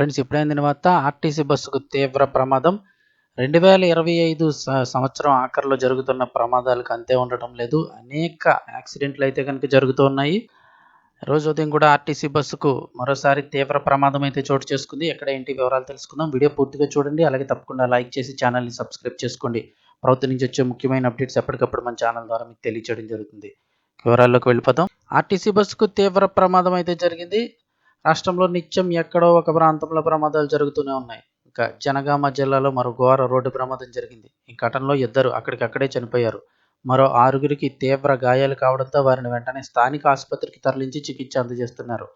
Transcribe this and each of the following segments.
Friends ఇప్పుడైన తర్వాత RTC బస్సుకు తీవ్ర ప్రమాదం. రెండు వేల ఇరవై ఐదు సంవత్సరం ఆఖరిలో జరుగుతున్న ప్రమాదాలకు అంతే ఉండటం లేదు. అనేక యాక్సిడెంట్లు అయితే కనుక జరుగుతూ ఉన్నాయి. రోజు ఉదయం కూడా ఆర్టీసీ బస్సుకు మరోసారి తీవ్ర ప్రమాదం అయితే చోటు చేసుకుంది. ఎక్కడ ఏంటి వివరాలు తెలుసుకుందాం. వీడియో పూర్తిగా చూడండి. అలాగే తప్పకుండా లైక్ చేసి ఛానల్ని సబ్స్క్రైబ్ చేసుకోండి. ప్రభుత్వం నుంచి వచ్చే ముఖ్యమైన అప్డేట్స్ ఎప్పటికప్పుడు మన ఛానల్ ద్వారా మీకు తెలియచేయడం జరుగుతుంది. వివరాల్లోకి వెళ్ళిపోతాం ఆర్టీసీ బస్సుకు తీవ్ర ప్రమాదం అయితే జరిగింది. రాష్ట్రంలో నిత్యం ఎక్కడో ఒక ప్రాంతంలో ప్రమాదాలు జరుగుతూనే ఉన్నాయి. ఇంకా జనగామ జిల్లాలో మరో ఘోర రోడ్డు ప్రమాదం జరిగింది. ఈ ఘటనలో ఇద్దరు అక్కడికక్కడే చనిపోయారు. మరో ఆరుగురికి తీవ్ర గాయాలు కావడంతో వారిని వెంటనే స్థానిక ఆసుపత్రికి తరలించి చికిత్స అందజేస్తున్నారు.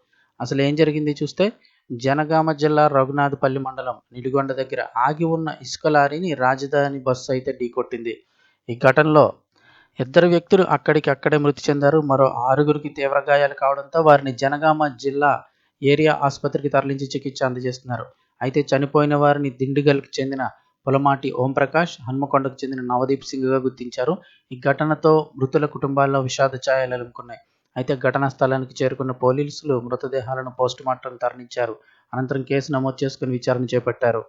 అసలు ఏం జరిగింది చూస్తే జనగామ జిల్లా రఘునాథపల్లి మండలం నిడిగొండ దగ్గర ఆగి ఉన్న ఇసుక లారీని రాజధాని బస్సు అయితే ఢీకొట్టింది. ఈ ఘటనలో ఇద్దరు వ్యక్తులు అక్కడికి అక్కడే మృతి చెందారు. మరో ఆరుగురికి తీవ్ర గాయాలు కావడంతో వారిని జనగామ జిల్లా ఏరియా ఆసుపత్రికి తరలించి చికిత్స అందజేస్తున్నారు. అయితే చనిపోయిన వారిని దిండుగల్కి చెందిన పొలమాటి ఓంప్రకాష్ హన్మకొండకు చెందిన నవదీప్ సింగ్గా గుర్తించారు. ఈ ఘటనతో మృతుల కుటుంబాల్లో విషాద ఛాయలు అలుముకున్నాయి. అయితే ఘటనా స్థలానికి చేరుకున్న పోలీసులు మృతదేహాలను పోస్టుమార్టం తరలించారు. అనంతరం కేసు నమోదు చేసుకుని విచారణ చేపట్టారు.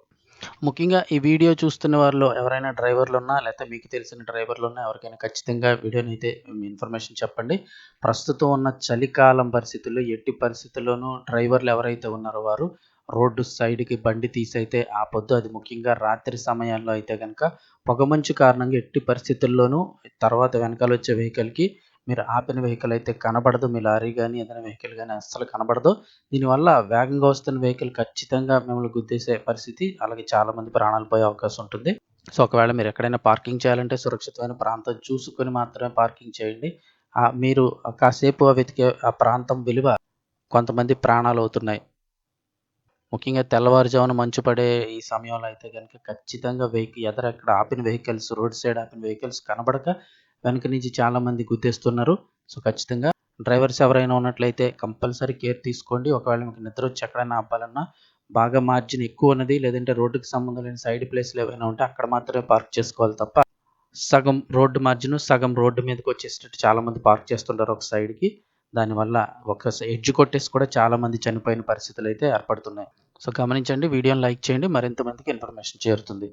ముఖ్యంగా ఈ వీడియో చూస్తున్న వారిలో ఎవరైనా డ్రైవర్లు ఉన్నా లేకపోతే మీకు తెలిసిన డ్రైవర్లు ఉన్నా ఎవరికైనా ఖచ్చితంగా వీడియోని అయితే ఇన్ఫర్మేషన్ చెప్పండి. ప్రస్తుతం ఉన్న చలికాలం పరిస్థితుల్లో ఎట్టి పరిస్థితుల్లోనూ డ్రైవర్లు ఎవరైతే ఉన్నారో వారు రోడ్డు సైడ్కి బండి తీసైతే ఆపొద్దు. అది ముఖ్యంగా రాత్రి సమయాల్లో అయితే కనుక పొగమంచు కారణంగా ఎట్టి పరిస్థితుల్లోనూ తర్వాత వెనకాల వచ్చే వెహికల్కి మీరు ఆపిన వెహికల్ అయితే కనబడదు. మీ లారీ కానీ ఏదైనా వెహికల్ కానీ అస్సలు కనబడదు. దీనివల్ల వేగంగా వస్తున్న వెహికల్ ఖచ్చితంగా మిమ్మల్ని గుద్దేసే పరిస్థితి అలాగే చాలామంది ప్రాణాలు పోయే అవకాశం ఉంటుంది. సో ఒకవేళ మీరు ఎక్కడైనా పార్కింగ్ చేయాలంటే సురక్షితమైన ప్రాంతం చూసుకొని మాత్రమే పార్కింగ్ చేయండి. మీరు కాసేపు వెతికే ఆ ప్రాంతం విలువ కొంతమంది ప్రాణాలు అవుతున్నాయి. ముఖ్యంగా తెల్లవారుజామున మంచు పడే ఈ సమయంలో అయితే కనుక ఖచ్చితంగా వెహికల్ ఎదర ఎక్కడ ఆపిన వెహికల్స్ రోడ్ సైడ్ ఆపిన వెహికల్స్ కనబడక వెనక నుంచి చాలామంది గుద్దేస్తున్నారు. సో ఖచ్చితంగా డ్రైవర్స్ ఎవరైనా ఉన్నట్లయితే కంపల్సరీ కేర్ తీసుకోండి. ఒకవేళ మీకు నిద్ర వచ్చి ఎక్కడైనా ఆపాలన్నా బాగా మార్జిన్ ఎక్కువ ఉన్నది. లేదంటే రోడ్డుకి సంబంధం లేని సైడ్ ప్లేస్లు ఏవైనా ఉంటే అక్కడ మాత్రమే పార్క్ చేసుకోవాలి తప్ప సగం రోడ్డు మార్జిన్ సగం రోడ్డు మీదకి వచ్చేటట్టు చాలామంది పార్క్ చేస్తుంటారు ఒక సైడ్కి. దానివల్ల ఒక ఎడ్జ్ కొట్టేసి కూడా చాలామంది చనిపోయిన పరిస్థితులు అయితే ఏర్పడుతున్నాయి. సో గమనించండి వీడియోని లైక్ చేయండి. మరింత మందికి ఇన్ఫర్మేషన్ చేరుతుంది.